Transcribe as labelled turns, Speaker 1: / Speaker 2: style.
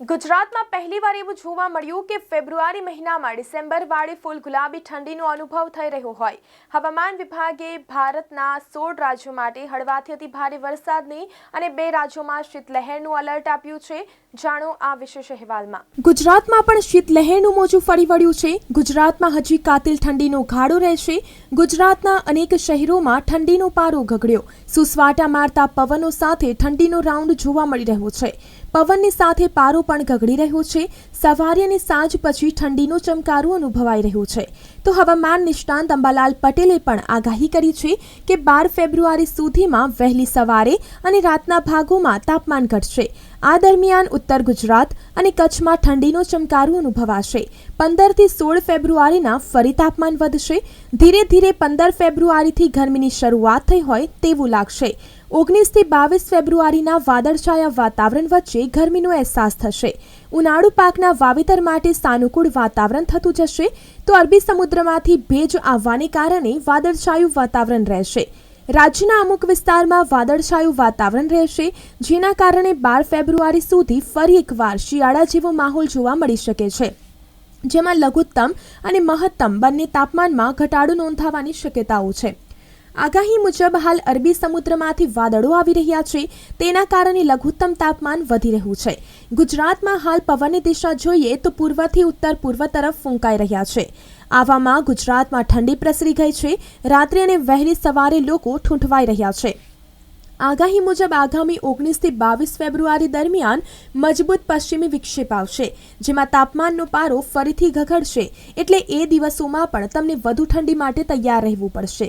Speaker 1: ગુજરાતમાં પહેલીવાર એવું જોવા મળ્યું કે ફેબ્રુઆરી મહિનામાં ડિસેમ્બર વાળી ફૂલ ગુલાબી ઠંડીનો અનુભવ થઈ રહ્યો હોય. હવામાન વિભાગે ભારતના સોળ રાજ્યો માટે હળવાથી અતિ ભારે વરસાદની અને બે રાજ્યોમાં શીતલહેરનું અલર્ટ આપ્યું છે. જાણો આ વિશેષ અહેવાલમાં. ગુજરાતમાં પણ શીતલહેરનું મોજું ફરી વળ્યું છે. ગુજરાતમાં હજી કાતિલ ઠંડીનો ઘાડો રહેશે. ગુજરાતના અનેક શહેરોમાં ઠંડીનો પારો ગગડ્યો. સુસવાટા મારતા પવનો સાથે ઠંડીનો રાઉન્ડ જોવા મળી રહ્યો છે. પવનની સાથે પારો પણ ગગડી રહ્યું છે. સવારે અને સાંજ પછી ઠંડીનો ચમકારો અનુભવાઈ રહ્યો છે. તો હવામાન નિષ્ણાંત અંબાલાલ પટેલે પણ આગાહી કરી છે કે બાર ફેબ્રુઆરી સુધીમાં વહેલી સવારે અને રાતના ભાગોમાં તાપમાન ઘટશે. આ દરમિયાન ઉત્તર ગુજરાત અને કચ્છમાં ઠંડીનો ચમકારો અનુભવાશે. પંદરથી સોળ ફેબ્રુઆરીના ફરી તાપમાન વધશે. ધીરે ધીરે પંદર ફેબ્રુઆરીથી ગરમીની શરૂઆત થઈ હોય તેવું લાગશે. ઓગણીસથી બાવીસ ફેબ્રુઆરીના વાદળછાયા વાતાવરણ વચ્ચે ગરમીનો અહેસાસ થશે. ઉનાળુ પાકના વાવેતર માટે સાનુકૂળ વાતાવરણ થતું જશે. તો અરબી સમુદ્રમાંથી ભેજ આવવાને કારણે વાદળછાયું વાતાવરણ રહેશે. રાજ્યના અમુક વિસ્તારમાં વાદળછાયું વાતાવરણ રહેશે, જેના કારણે બાર ફેબ્રુઆરી સુધી ફરી એકવાર શિયાળા જેવો માહોલ જોવા મળી શકે છે. જેમાં લઘુત્તમ અને મહત્તમ બંને તાપમાનમાં ઘટાડો નોંધાવાની શક્યતાઓ છે. આગાહી મુજબ હાલ અરબી સમુદ્રમાંથી વાદળો આવી રહ્યા છે. તેના કારણે લઘુત્તમ તાપમાન વધી રહ્યું છે. ગુજરાતમાં હાલ પવનની દિશા જોઈએ તો પૂર્વથી ઉત્તર પૂર્વ તરફ ફૂંકાઈ રહ્યા છે. આવામાં ગુજરાતમાં ઠંડી પ્રસરી ગઈ છે. રાત્રે અને વહેલી સવારે લોકો ઠૂંઠવાઈ રહ્યા છે. આગાહી મુજબ આગામી ઓગણીસથી બાવીસ ફેબ્રુઆરી દરમિયાન મજબૂત પશ્ચિમી વિક્ષેપ આવશે, જેમાં તાપમાનનો પારો ફરીથી ઘઘડશે એટલે એ દિવસોમાં પણ તમને વધુ ઠંડી માટે તૈયાર રહેવું પડશે.